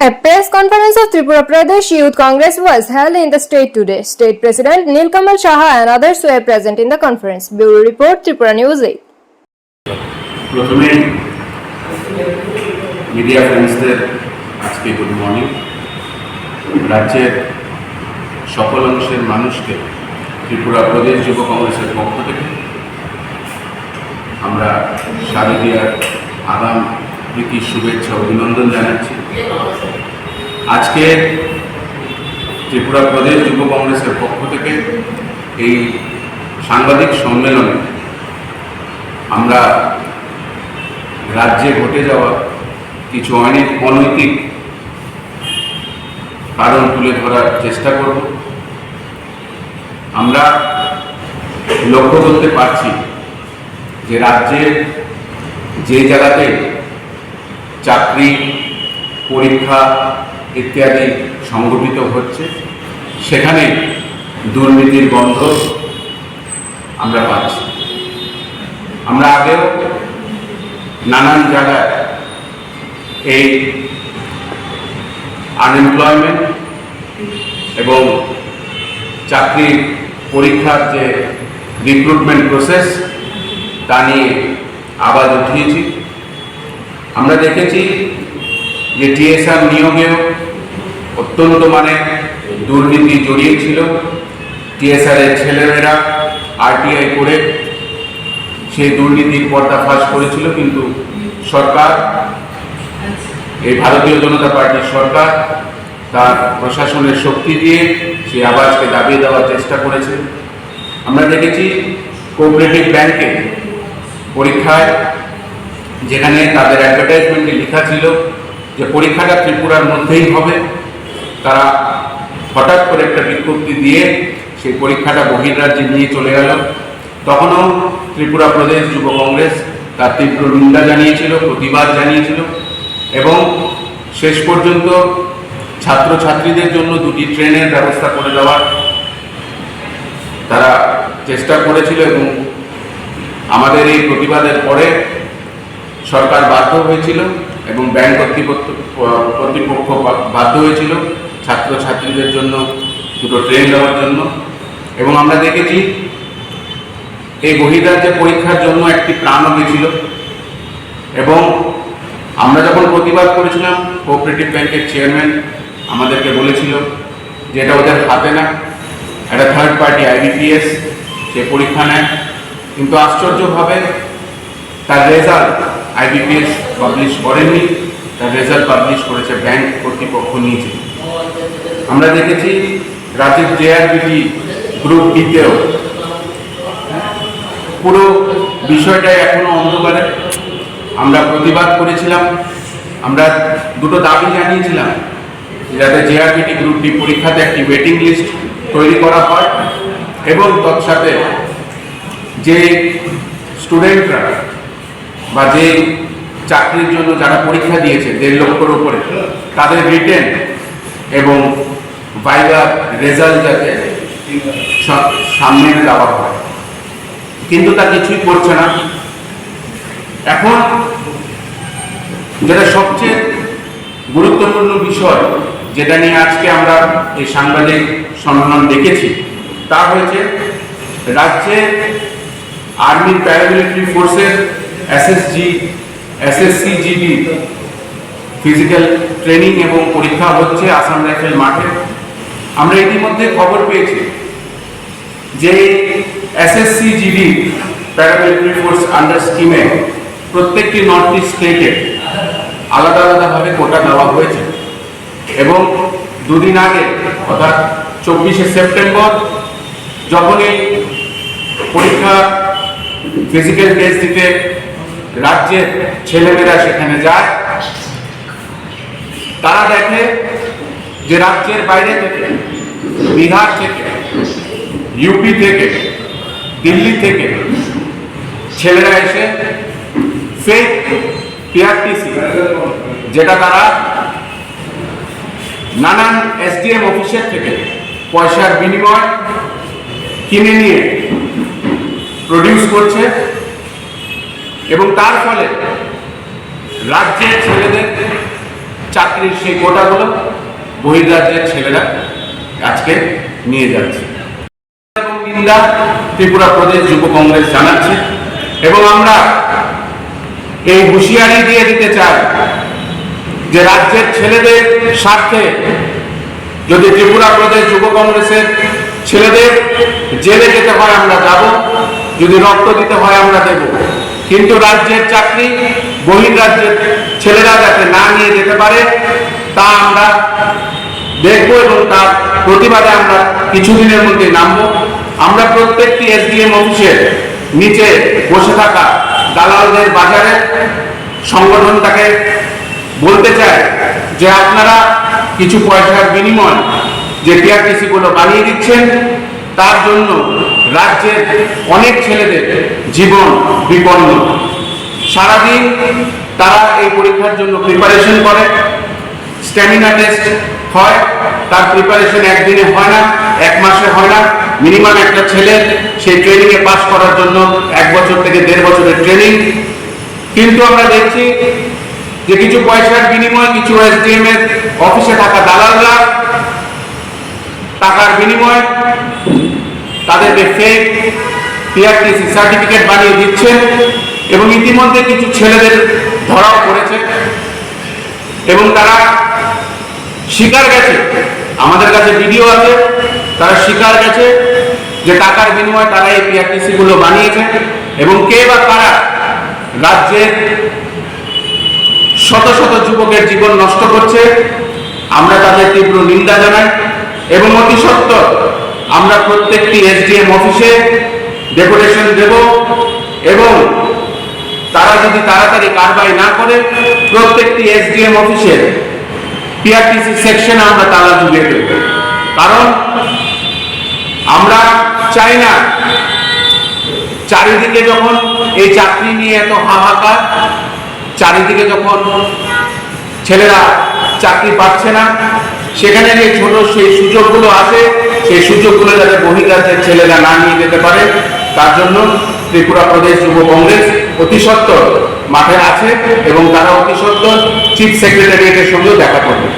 A press conference of Tripura Pradesh Youth Congress was held in the state today. State President Nilkamal Shaha and others were present in the conference. Bureau Report Tripura News 8. প্রথমে media ফ্রেন্ডসদের আজকে good morning রাজ্যের সকল অংশের মানুষকে ত্রিপুরা প্রদেশ যুব কংগ্রেসের পক্ষ থেকে আমরা শারদীয়ার আগাম প্রীতি শুভেচ্ছা অভিনন্দন জানাচ্ছি। আজকে ত্রিপুরা প্রদেশ যুব কংগ্রেসের পক্ষ থেকে এই সাংবাদিক সম্মেলনে আমরা রাজ্যে ঘটে যাওয়া কিছু অনেক অনৈতিক কারণ তুলে ধরার চেষ্টা করব। আমরা লক্ষ্য করতে পারছি যে রাজ্যে যে জায়গাতে চাকরি, পরীক্ষা ইত্যাদি সংগঠিত হচ্ছে। সেখানে দুর্নীতির গন্ধ আমরা পাচ্ছি। আমরা আগেও নানান জায়গায় এই আনএমপ্লয়মেন্ট এবং চাকরির পরীক্ষার যে রিক্রুটমেন্ট প্রসেস তা নিয়ে আওয়াজ উঠিয়েছি। আমরা দেখেছি যে টিএসআর নিয়োগেও অত্যন্ত মানে দুর্নীতি জড়িয়েছিল টিএসআরের ছেলেমেয়েরা আরটিআই করে সেই দুর্নীতির পর্দাফাশ করেছিল, কিন্তু সরকার, এই ভারতীয় জনতা পার্টির সরকার তার প্রশাসনের শক্তি দিয়ে সেই আওয়াজকে দাবিয়ে দেওয়ার চেষ্টা করেছে। আমরা দেখেছি কোঅপারেটিভ ব্যাংকে পরীক্ষায় যেখানে তাদের অ্যাডভার্টাইজমেন্টে লেখা ছিল যে পরীক্ষাটা ত্রিপুরার মধ্যেই হবে। তারা হঠাৎ করে একটা বিজ্ঞপ্তি দিয়ে সেই পরীক্ষাটা বহির্রাজ্যে নিয়ে চলে গেল। তখনও ত্রিপুরা প্রদেশ যুব কংগ্রেস তার তীব্র নিন্দা জানিয়েছিল, প্রতিবাদ জানিয়েছিল এবং শেষ পর্যন্ত ছাত্রছাত্রীদের জন্য দুটি ট্রেনের ব্যবস্থা করে দেওয়ার তারা চেষ্টা করেছিল এবং আমাদের এই প্রতিবাদের পরে সরকার বাধ্য হয়েছিল এবং ব্যাংক কর্তৃপক্ষ কর্তৃপক্ষ বাধ্য হয়েছিল ছাত্রছাত্রীদের জন্য, দুটো ট্রেন দেওয়ার জন্য। এবং আমরা দেখেছি এই বহির্রাজ্যে পরীক্ষার জন্য একটি প্রাণও গেছিল এবং আমরা যখন প্রতিবাদ করেছিলাম কোঅপারেটিভ ব্যাংকের চেয়ারম্যান আমাদেরকে বলেছিল যে এটা ওদের হাতে না একটা থার্ড পার্টি আইবিপিএস সে পরীক্ষা নেয়। কিন্তু আশ্চর্যভাবে তার রেজাল্ট আইবিপিএস পাবলিশ করেননি তার রেজাল্ট পাবলিশ করেছে ব্যাংক কর্তৃপক্ষ নিয়েছে আমরা দেখেছি রাজ্যের জেআরবিটি গ্রুপ ডিতেও পুরো বিষয়টাই এখনও অন্ধকারে। আমরা প্রতিবাদ করেছিলাম। আমরা দুটো দাবি জানিয়েছিলাম যাতে জেআরবিটি গ্রুপটি পরীক্ষাতে একটি ওয়েটিং লিস্ট তৈরি করা হয় এবং তৎসাথে যে স্টুডেন্টরা বা যে চাকরির জন্য যারা পরীক্ষা দিয়েছে, দেড় লক্ষর উপরে, তাদের রিটেন এবং বাইবার রেজাল্ট যাতে সামনে দেওয়া হয়। কিন্তু তা কিছুই করছে না। এখন যেটা সবচেয়ে গুরুত্বপূর্ণ বিষয়, যেটা নিয়ে আজকে আমরা এই সাংবাদিক সম্মেলন দেখেছি, তা হয়েছে, রাজ্যে আর্মি প্যারামিলিটারি ফোর্সের SSG SSC GD physical training এবং পরীক্ষা হচ্ছে আসাম রাইফেল মাঠে। আমরা ইতিমধ্যে খবর পেয়েছি যে SSC GD paramilitary force under স্কিমে প্রত্যেকটি নর্থ ইস্ট স্টেটে আলাদা আলাদাভাবে কোটা দেওয়া হয়েছে এবং দুদিন আগে, অর্থাৎ চব্বিশে সেপ্টেম্বর, যখন এই পরীক্ষা ফিজিক্যাল টেস্ট দিতে রাজ্যের ছেলেমেয়েরা সেখানে যায়। তারা দেখে যে রাজ্যের বাইরে থেকে, বিহার থেকে ইউপি থেকে, দিল্লি থেকে ছেলেরা এসে ফেক পিআরটিসি যেটা তারা নানান এসডিএম অফিসের থেকে পয়সার বিনিময় কিনে নিয়ে প্রডিউস করছে। এবং তার ফলে রাজ্যের ছেলেদের চাকরির সেই কোটাগুলো বহির্রাজ্যের ছেলেরা আজকে নিয়ে যাচ্ছে। ত্রিপুরা প্রদেশ যুব কংগ্রেস জানাচ্ছে এবং আমরা এই হুঁশিয়ারি দিয়ে দিতে চাই যে রাজ্যের ছেলেদের স্বার্থে যদি ত্রিপুরা প্রদেশ যুব কংগ্রেসের ছেলেদের জেলে যেতে হয় আমরা যাব, যদি রক্ত দিতে হয় আমরা দেব। কিন্তু রাজ্যের চাকরি বহির রাজ্যের ছেলেরা যাতে না নিয়ে যেতে পারে, তা আমরা দেখব এবং তার প্রতিবাদে আমরা কিছুদিনের মধ্যে নামবো। আমরা প্রত্যেকটি এসডিএম অফিসের নিচে বসে থাকা দালালদের বাজারে সংগঠনটাকে বলতে চাই যে আপনারা কিছু পয়সার বিনিময় যে টিআরটিসি গুলো বানিয়ে দিচ্ছেন তার জন্য রাজ্যের অনেক ছেলেদের জীবন বিপন্ন। সারাদিন তারা এই পরীক্ষার জন্য প্রিপারেশন করে। স্ট্যামিনা টেস্ট হয়, তার প্রিপারেশন একদিনে হয় না, এক মাসে হয় না। মিনিমাম একটা ছেলে সেই ট্রেনিংয়ে পাস করার জন্য এক বছর থেকে দেড় বছরের ট্রেনিং কিন্তু আমরা দেখছি যে কিছু পয়সার বিনিময়ে কিছু এসডিএম এর অফিসে থাকা দালালরা টাকার বিনিময় তাদেরকে ফেক পিআরটিসি সার্টিফিকেট বানিয়ে দিচ্ছেন এবং ইতিমধ্যে কিছু ছেলেদের ধরাও পড়েছে। এবং তারা স্বীকার গেছে। আমাদের কাছে ভিডিও আছে, তারা স্বীকার গেছে যে টাকার বিনিময়ে তারা এই পিআরটিসি গুলো বানিয়েছে এবং কে বা কারা রাজ্যের শত শত যুবকের জীবন নষ্ট করছে, আমরা তাদের তীব্র নিন্দা জানাই এবং অতি সত্তর আমরা প্রত্যেকটি এসডিএম অফিসে ডেপুটেশন দেব এবং তারা যদি তাড়াতাড়ি কারবাই না করে, প্রত্যেকটি এসডিএম অফিসে পিআরটিসি সেকশনে আমরা তালা ঝুলিয়ে দেব। কারণ আমরা চাই না চারিদিকে যখন এই চাকরি নিয়ে এত হাহাকার, চারিদিকে যখন ছেলেরা চাকরি পাচ্ছে না, সেখানে যে ছোট সেই সুযোগগুলো আছে সেই সুযোগগুলো যাতে বহিরাজ্যের ছেলেরা না নিয়ে যেতে পারে, তার জন্য ত্রিপুরা প্রদেশ যুব কংগ্রেস অতি সত্তর মাঠে আছে এবং তারা অতি সত্তর চিফ সেক্রেটারিয়েটের সঙ্গেও দেখা করবে।